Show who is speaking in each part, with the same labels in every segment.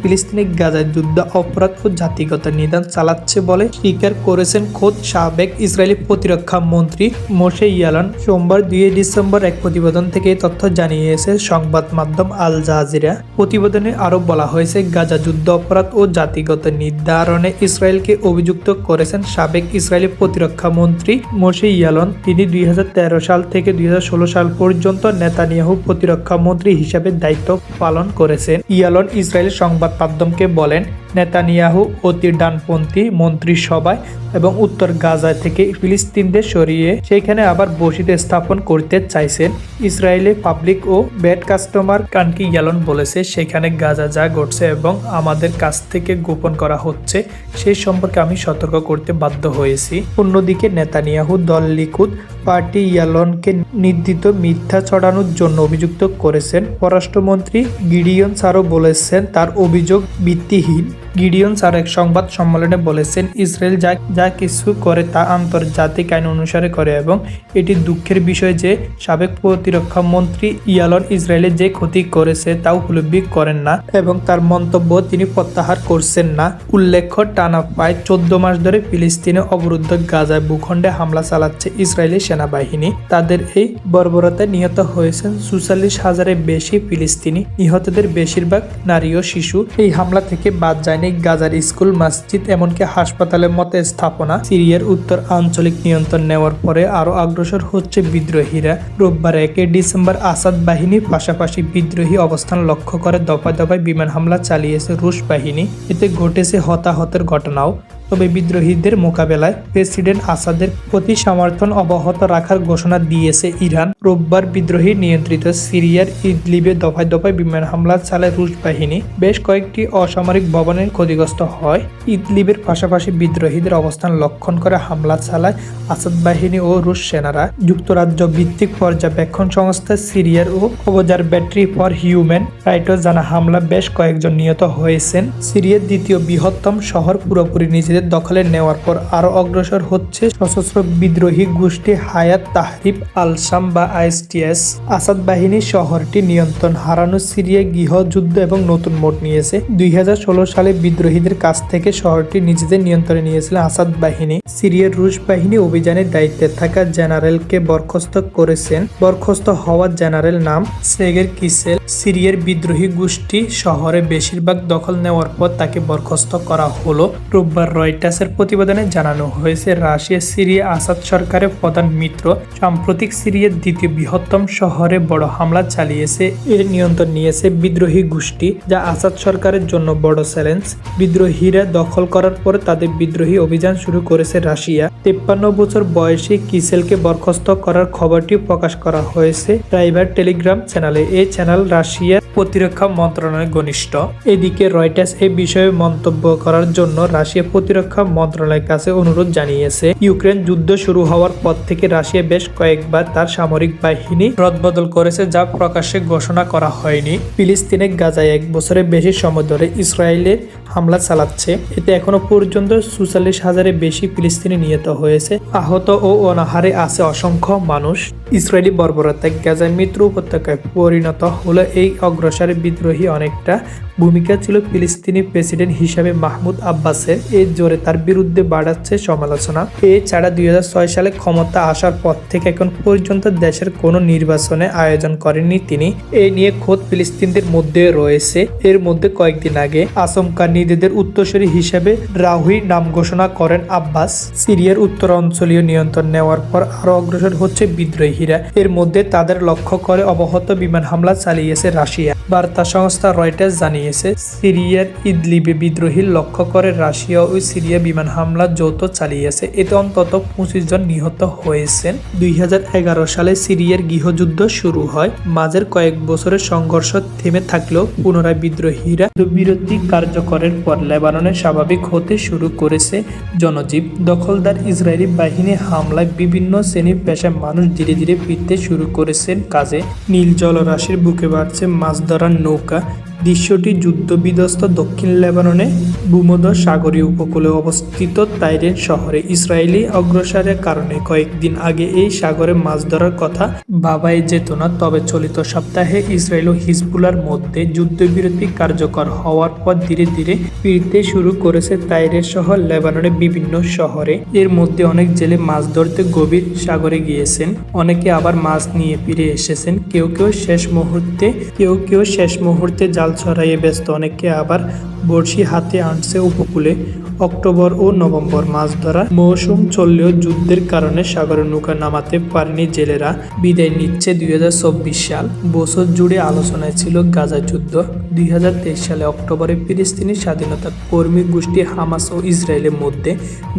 Speaker 1: ফিলিস্তিনি গাজায় যুদ্ধ, অপরাধ ও জাতিগত নিদান চালাচ্ছে বলে স্বীকার করেছেন খোদ সাবেক ইসরায়েলি প্রতিরক্ষা মন্ত্রী মোশে ইয়ালান। সোমবার দুই ডিসেম্বর এক প্রতিবেদন থেকে তথ্য জানিয়েছে সংবাদ মাধ্যম আল জাজিরা। প্রতিবেদনে আরও বলা হয়েছে, গাজা যুদ্ধ, অপরাধ ও জাতিগত নির্ধারণে ইসরায়েলকে অভিযুক্ত করেছেন সাবেক ইসরায়েলি প্রতিরক্ষা মন্ত্রী মোশে ইয়ালন। তিনি দুই হাজার তেরো সাল থেকে দুই হাজার ষোলো সাল পর্যন্ত নেতানিয়াহু প্রতিরক্ষা মন্ত্রী হিসাবে দায়িত্ব পালন করেছেন। ইয়ালন ইসরায়েল সংবাদ মাধ্যমকে বলেন নেতানিয়াহু অতি ডানপন্থী মন্ত্রিসভায় এবং উত্তর গাজা থেকে ফিলিস্তিনদের সরিয়ে সেখানে আবার বসিতে স্থাপন করতে চাইছেন। ইসরায়েলি পাবলিক ও ব্যাড কাস্টমার কানকি ইয়ালন বলেছে, সেখানে গাজা যা ঘটছে এবং আমাদের কাছ থেকে গোপন করা হচ্ছে সেই সম্পর্কে আমি সতর্ক করতে বাধ্য হয়েছি। অন্যদিকে নেতানিয়াহু দল লিকুদ পার্টি ইয়ালনকে নির্দিত মিথ্যা ছড়ানোর জন্য অভিযুক্ত করেছেন। পররাষ্ট্রমন্ত্রী গিডিয়ন সারও বলেছেন, তার অভিযোগ ভিত্তিহীন। গিডিয়ন স্যার এক সংবাদ সম্মেলনে বলেছেন, ইসরায়েল যা যা কিছু করে তা আন্তর্জাতিক আইন অনুসারে করে এবং এটি দুঃখের বিষয় যে সাবেক প্রতিরক্ষা মন্ত্রী ইয়ালন ইসরায়েলে যে ক্ষতি করেছে তা উপলব্ধি করেন না এবং তার মন্তব্য তিনি প্রত্যাহার করছেন না। উল্লেখ্য, টানা প্রায় চোদ্দ মাস ধরে ফিলিস্তিনে অবরুদ্ধ গাজায় ভূখণ্ডে হামলা চালাচ্ছে ইসরায়েলি সেনাবাহিনী। তাদের এই বর্বরতায় নিহত হয়েছেন চুয়াল্লিশ হাজারের বেশি ফিলিস্তিনি। নিহতদের বেশিরভাগ নারী ও শিশু। এই হামলা থেকে বাদ যায়নি গাজার স্কুল, মসজিদ এমনকি হাসপাতালের মতো স্থাপনা সিরিয়ার উত্তর আঞ্চলিক নিয়ন্ত্রণ নেওয়ার পরে আরও অগ্রসর হচ্ছে বিদ্রোহীরা। রোববার একে ডিসেম্বর আসাদ বাহিনীর পাশাপাশি বিদ্রোহী অবস্থান লক্ষ্য করে দফায় দফায় বিমান হামলা চালিয়েছে রুশ বাহিনী। এতে ঘটেছে হতাহতের ঘটনাও। তবে বিদ্রোহীদের মোকাবেলায় প্রেসিডেন্ট আসাদের প্রতি সমর্থন অব্যাহত রাখার ঘোষণা দিয়েছে ইরান। রোববার বিদ্রোহী নিয়ন্ত্রিত সিরিয়ার ইদলিবে দফায় দফায় বিমান হামলা চালায় রুশ বাহিনী। বেশ কয়েকটি অসামরিক ভবনের ক্ষতিগ্রস্ত হয়। ইদলিবের পাশাপাশি বিদ্রোহীদের অবস্থান লক্ষণ করে হামলা চালায় আসাদ বাহিনী ও রুশ সেনারা। যুক্তরাজ্য ভিত্তিক পর্যবেক্ষণ সংস্থা সিরিয়ার ও observatory for human rights জানা হামলা বেশ কয়েকজন নিহত হয়েছেন। সিরিয়ার দ্বিতীয় বৃহত্তম শহর পুরোপুরি নিজেদের দখলে নেওয়ার পর আরও অগ্রসর হচ্ছে সশস্ত্র বিদ্রোহী গোষ্ঠী হায়াত তাহরিব আল শাম বা আইএসটিএস। আসাদ বাহিনী শহরটি নিয়ন্ত্রণ হারানো সিরিয়া গৃহযুদ্ধ এবং নতুন মোড় নিয়েছে। দুই সালে বিদ্রোহীদের কাছ থেকে শহরটি নিজেদের নিয়ন্ত্রণে নিয়েছিল আসাদ বাহিনী। সিরিয়ার রুশ বাহিনী অভিযানের দায়িত্বে থাকা জেনারেলকে বরখাস্ত করেছেন। বরখাস্ত হওয়া জেনারেল নাম সেগের কিসেল। সিরিয়ার বিদ্রোহী গোষ্ঠী শহরে বেশিরভাগ দখল নেওয়ার পর তাকে বরখাস্ত করা হলো রোববার রয়টার্সের প্রতিবেদনে জানানো হয়েছে, রাশিয়া, সিরিয়া, আসাদ সরকারের প্রধান মিত্র সাম্প্রতিক সিরিয়ার দ্বিতীয় বৃহত্তম শহরে বড় হামলা চালিয়েছে। এর নিয়ন্ত্রণ নিয়েছে বিদ্রোহী গোষ্ঠী যা আসাদ সরকারের জন্য বড় চ্যালেঞ্জ। বিদ্রোহীরা দখল করার পর তাদের বিদ্রোহী অভিযান শুরু করেছে রাশিয়া। তেপ্পান্ন বছর বয়সী কিসেলকে বরখাস্ত করার খবরটি প্রকাশ করা হয়েছে প্রাইভেট টেলিগ্রাম চ্যানেলে। এই চ্যানেল রাশিয়া প্রতিরক্ষা মন্ত্রণালয় ঘনিষ্ঠ। এদিকে রয়টার্স এ বিষয়ে মন্তব্য করার জন্য রাশিয়া প্রতিরক্ষা মন্ত্রণালয়ের কাছে অনুরোধ জানিয়েছে। ইউক্রেন যুদ্ধ শুরু হওয়ার পর থেকে রাশিয়া বেশ কয়েকবার তার সামরিক বাহিনী রদবদল করেছে যা প্রকাশ্যে ঘোষণা করা হয়নি। ফিলিস্তিনে গাজায় এক বছরের বেশি সময় ধরে ইসরায়েলের হামলা চালাচ্ছে। এতে এখনও পর্যন্ত চুয়াল্লিশ হাজারের বেশি ফিলিস্তিনি নিহত হয়েছে। আহত ও অনাহারে আছে অসংখ্য মানুষ। ইসরায়েলি বর্বরতায় গাজায় মিত্র উপত্যকায় পরিণত হলো এই অগ্রসরে বিদ্রোহী অনেকটা। ভূমিকা ছিল ফিলিস্তিনি প্রেসিডেন্ট হিসাবে মাহমুদ আব্বাসের। এর জোরে তার বিরুদ্ধে বাড়াচ্ছে সমালোচনা। এছাড়া দুই সালে ক্ষমতা আসার পর থেকে এখন পর্যন্ত দেশের কোনো নির্বাচনে আয়োজন করেননি তিনি। এ নিয়ে খোদ ফিলিস্তিনদের মধ্যে রয়েছে। এর মধ্যে কয়েকদিন আগে আচমকা নিজেদের উত্তরসূরি হিসেবে রাহুই নাম ঘোষণা করেন আব্বাস। সিরিয়ার উত্তর অঞ্চলীয় নিয়ন্ত্রণ নেওয়ার পর আরও অগ্রসর হচ্ছে বিদ্রোহীরা। এর মধ্যে তাদের লক্ষ্য করে অবহত বিমান হামলা চালিয়েছে রাশিয়া। বার্তা সংস্থা রয়টার্স জানিয়েছে, সিরিয়ার ইদলিবে বিদ্রোহীর লক্ষ্য করে রাশিয়া ও সিরিয়া বিমান হামলা যৌথ চালিয়েছে। এতে অন্তত পঁচিশ জন নিহত হয়েছেন। দুই সালে সিরিয়ার গৃহযুদ্ধ শুরু হয়। মাঝের কয়েক বছরের সংঘর্ষ থেমে থাকলেও পুনরায় বিদ্রোহীরা বিরতি কার্যকরের পর লেবাননে স্বাভাবিক হতে শুরু করেছে। জনজীব, দখলদার ইসরায়েলি বাহিনী হামলায় বিভিন্ন শ্রেণির পেশায় মানুষ ধীরে ধীরে ফিরতে শুরু করেছেন। কাজে নীল জলরাশির বুকে বাড়ছে মাছ ধরার নৌকা। দৃশ্যটি যুদ্ধবিধ্বস্ত দক্ষিণ লেবাননে ভূমধ্য সাগরীয় উপকূলে অবস্থিত তাইরেন শহরে ইসরায়েলি অগ্রসরের কারণে। কয়েকদিন আগে এই সাগরে মাছ ধরার কথা ভাবাই যেত না, তবে চলিত সপ্তাহে ইসরায়েল ও হিজবুলার মধ্যে যুদ্ধবিরতি কার্যকর হওয়ার পর ধীরে ধীরে ফিরতে শুরু করেছে তাইরের শহর, লেবাননের বিভিন্ন শহরে। এর মধ্যে অনেক জেলে মাছ ধরতে গভীর সাগরে গিয়েছেন, অনেকে আবার মাছ নিয়ে ফিরে এসেছেন। কেউ কেউ শেষ মুহূর্তে, কেউ কেউ শেষ মুহূর্তে জাল ছড়াইয়ে ব্যস্ত অনেকে আবার বড়শি হাতে আনছে উপকূলে। অক্টোবর ও নভেম্বর মাছ ধরা মৌসুম চললেও যুদ্ধের কারণে সাগরে নৌকা নামাতে পারেনি জেলেরা। বিদায় নিচ্ছে দুই সাল। বছর জুড়ে আলোচনায় ছিল গাজা যুদ্ধ। দুই সালে অক্টোবরে ফিলিস্তিনি স্বাধীনতা কর্মী গোষ্ঠী হামাস ও ইসরায়েলের মধ্যে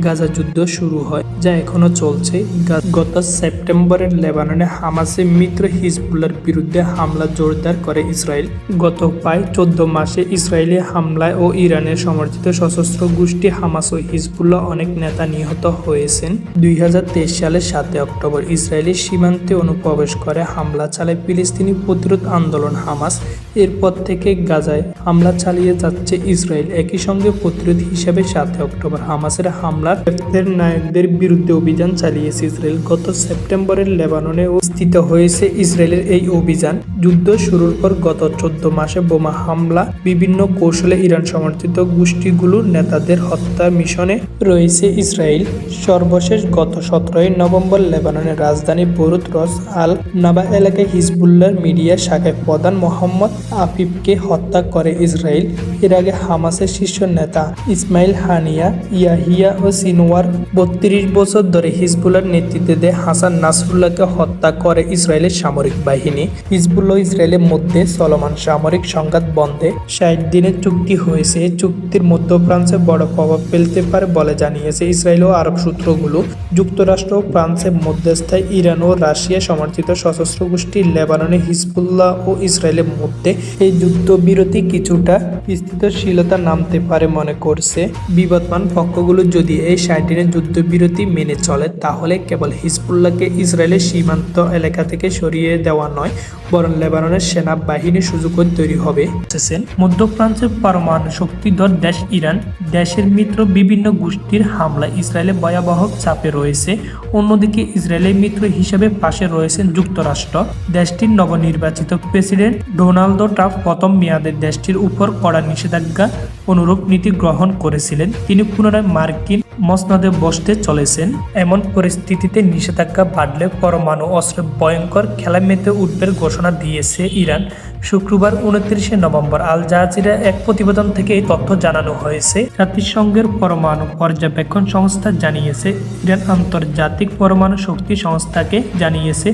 Speaker 1: গাজা যুদ্ধ শুরু হয়, যা এখনও চলছে। গত সেপ্টেম্বরের লেবাননে হামাসে মিত্র হিজবুল্লার বিরুদ্ধে হামলা জোরদার করে ইসরায়েল। গত প্রায় চোদ্দ মাসে ইসরায়েলি হামলায় ও ইরানের সমর্থিত সশস্ত্র গোষ্ঠী হামাস ও হিজবুল্লাহ অনেক নেতা নিহত হয়েছেন। দুই সালের সাতই অক্টোবর ইসরায়েলি সীমান্তে অনুপ্রবেশ করে হামলা চালায় ফিলিস্তিনি প্রতিরোধ আন্দোলন হামাস। এরপর থেকে গাজায় হামলা চালিয়ে যাচ্ছে ইসরায়েল। একই সঙ্গে প্রতিরোধ হিসেবে সাতই অক্টোবর হামাসের হামলার নায়কদের বিরুদ্ধে অভিযান চালিয়েছে ইসরায়েল। গত সেপ্টেম্বরের লেবাননে স্থিত হয়েছে ইসরায়েলের এই অভিযান। যুদ্ধ শুরুর পর গত চোদ্দ মাসে বোমা হামলা, বিভিন্ন কৌশলে ইরান সমর্থিত গোষ্ঠীগুলোর নেতাদের হত্যা মিশনে রয়েছে ইসরায়েল। সর্বশেষ গত সতেরোই নভেম্বর লেবাননের রাজধানী বরুত রস আল নাবা এলাকায় হিজবুল্লার মিডিয়া শাখায় প্রধান মোহাম্মদ আফিফকে হত্যা করে ইসরায়েল। এর আগে হামাসের শীর্ষ নেতা ইসমাইল হানিয়া, ইয়াহিয়া ও সিনোয়ার বত্রিশ বছর ধরে হিজবুল্লার নেতৃত্বে দেয় হাসান নাসরুল্লাহকে হত্যা করে ইসরায়েলের সামরিক বাহিনী। হিজবুল্লাহ ইসরায়েলের মধ্যে চলমান সামরিক সংঘাত বন্ধে ষাট দিনের চুক্তি হয়েছে। চুক্তির মধ্যপ্রাচ্যে বড় প্রভাব ফেলতে পারে বলে জানিয়েছে ইসরায়েল ও আরব সূত্রগুলো। যুক্তরাষ্ট্র ও ফ্রান্সের মধ্যস্থায় ইরান ও রাশিয়া সমর্থিত সশস্ত্র গোষ্ঠী লেবাননে হিজবুল্লাহ ও ইসরায়েলের মধ্যে এই যুদ্ধবিরতি কিছুটা স্থিতিশীলতা নামতে পারে মনে করছে। বিবাদমান পক্ষগুলো যদি এই ষাট দিনের যুদ্ধবিরতি মেনে চলে, তাহলে কেবল হিজবুল্লাহকে ইসরায়েলের সীমান্ত এলাকা থেকে সরিয়ে দেওয়া নয়, বরং লেবাননের সেনাবাহিনীর সুযোগও তৈরি হবে। বলতেছেন মধ্যপ্রাচ্যের পরমাণু শক্তিধর দেশ ইরান, দেশের মিত্র বিভিন্ন গোষ্ঠীর হামলা ইসরায়েলে ভয়াবহ চাপে রয়েছে। অন্যদিকে ইসরায়েলের মিত্র হিসেবে পাশে রয়েছেন যুক্তরাষ্ট্র। দেশটির নবনির্বাচিত প্রেসিডেন্ট ডোনাল্ডো ট্রাম্প প্রথম মেয়াদে দেশটির উপর কড়া নিষেধাজ্ঞা অনুরূপ নীতি গ্রহণ করেছিলেন। তিনি পুনরায় মার্কিন মসনদে বসতে চলেছেন। এমন পরিস্থিতিতে নিষেধাজ্ঞা বাড়লে পরমাণু অস্ত্র ভয়ঙ্কর খেলা মেতে উঠবের ঘোষণা দিয়েছে ইরান। শুক্রবার উনত্রিশে নভেম্বর আল জাজিরা এক প্রতিবেদন থেকে এই তথ্য জানানো হয়েছে। জাতিসংঘের পরমাণু পর্যবেক্ষণ সংস্থা জানিয়েছে, ইরান আন্তর্জাতিক পরমাণু শক্তি সংস্থাকে জানিয়েছে